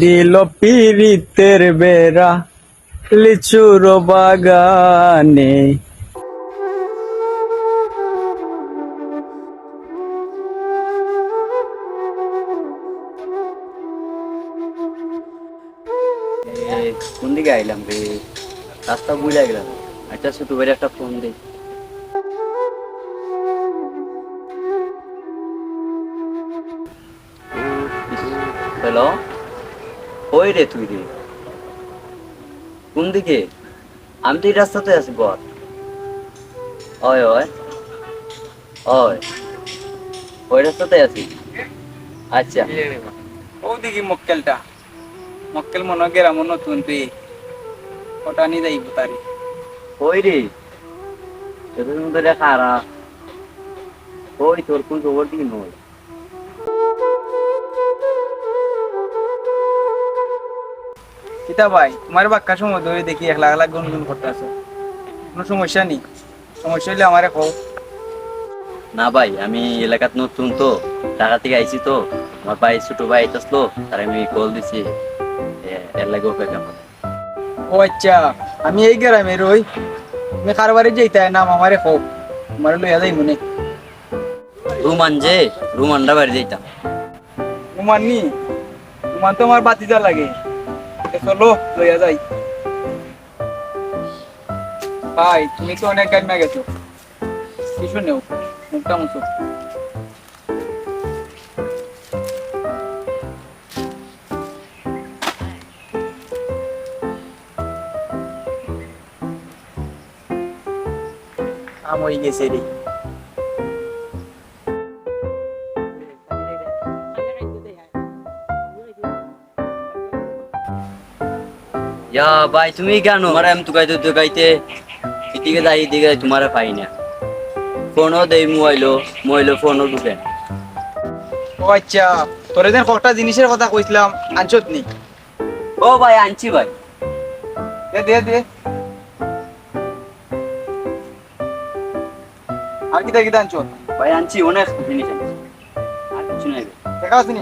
দিল পিরিতের বেড়া লিচুর বাগানে। কোন দিকে আইলাম রে? রাস্তা বুঝে গেলাম আচ্ছা ছোট ভাইয়ের একটা ফোন দে। হ্যালো? ওই রে তুই রে। কোন দিকে? আমি তো এই রাস্তাতে আছি বল। ওই ওই ওই ওই রাস্তাতে আছি। আচ্ছা। ও দেখি মক্কেলটা। মক্কেল মনে গেরাম নতুন তুই ওটা নিয়ে যাইব তারি। ওই রে। এতদিন ধরে খারা ওই তোর কোন খবর দিকে নয়। কিতা ভাই তোমার বাক্কা সময় ধরে দেখি এক লাখ লাখ গুনগুন করতে আছে কোনো সমস্যা নেই। সমস্যা হলে আমারে কও। না ভাই আমি এলাকাত নতুন তো। ঢাকা থেকে আইছি তো। আমার ভাই ছোট ভাই আসলো তার আমি কল দিছি। এর লাগে অপেক্ষা করে। ও আচ্ছা আমি এই গ্রামের ওই তুমি কারবারে যেতে নাম আমারে কও। আমার লইয়া যাই মনে রুমান যে রুমানরা বাড়ি যাইতাম। তোমার নি তোমার তো আমার বাতিজা লাগে। চলো, লইয়া যাই। ভাই, তুমি তো অনেক গাইমা গেছো। কিছু নেও, মুখটা মুছো। কাম হয়ে গেছে রে। ইয়া ভাই তুমি কেন? আমার আমি তো গাইতে তো গাইতে এদিকে যাই এদিকে যাই তোমার পাই না। ফোনও দেই মোবাইলও মোবাইলও ফোনও ঢুকে। ও আচ্ছা তোরে যেন কটা জিনিসের কথা কইছিলাম আনছত নি? ও ভাই আনছি ভাই। দে দে দে। আর কিতা কিতা আনছত? ভাই আনছি অনেক জিনিস আনছি। আর কিছু নাই দেখা আছে নি?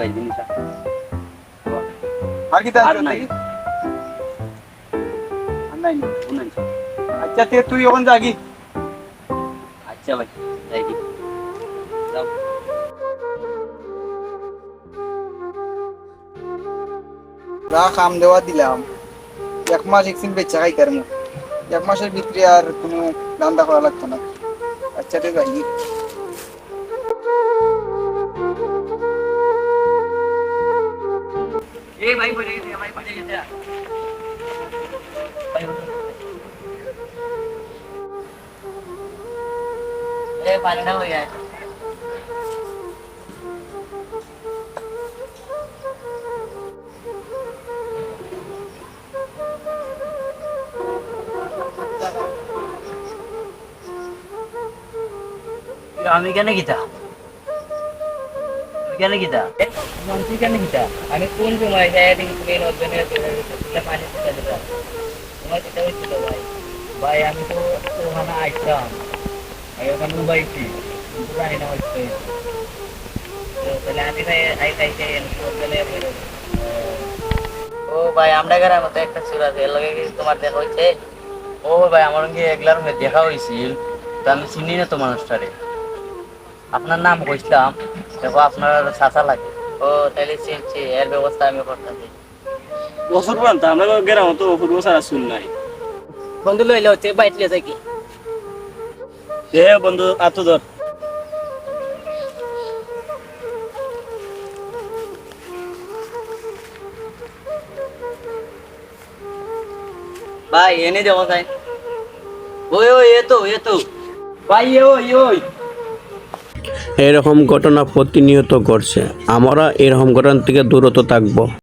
ভাই জিনিস আর আর আনছত আনছি আচ্ছা তে তুই এখন জাগি আচ্ছা ভাই যাই কি যাও। যা কাম দেওয়া দিলাম। এক মাস একদিন বেচা খাই মুখ এক মাসের ভিতরে আর কোনো দান্দা করা লাগতো না। আচ্ছা যাই। এই ভাই বলে এ পান্ডা হয়ে যায় আমি কেন গীতা আমি কেন গীতা মন্ত্রী কেন গীতা আমি কোন সময় যাই দেখি তুমি নজনের পানি দিতে দিতাম তোমার যেটা হয়েছিল ভাই ভাই আমি তো ওখানে আসতাম আমি ওখানে উবাইছি কিন্তু জানি না হচ্ছে তো তাহলে আমি ভাই আই খাইতে নজনে ও ভাই আমরা গ্রামে মতো একটা ছিল আছে এর লগে কি তোমার দেখা হয়েছে ও ভাই আমার সঙ্গে এগুলার মধ্যে দেখা হয়েছিল তো আমি চিনি না তো মানুষটারে আপনার নাম কইছিলাম দেখো আপনার চাচা লাগে ও তাহলে চিনছি এর ব্যবস্থা আমি করতেছি বছর পর্যন্ত আমরা গ্রামে তো ফুটবল ছাড়া শুন নাই বন্ধু লইলে হচ্ছে বাইটলে যাই কি এ বন্ধু আতো ধর। ভাই এনে দেবো তাই ওই ওই এ তো এ তো ভাই এ ওই ওই। এরকম ঘটনা প্রতিনিয়ত ঘটছে। আমরা এরকম ঘটনা থেকে দূরত থাকব।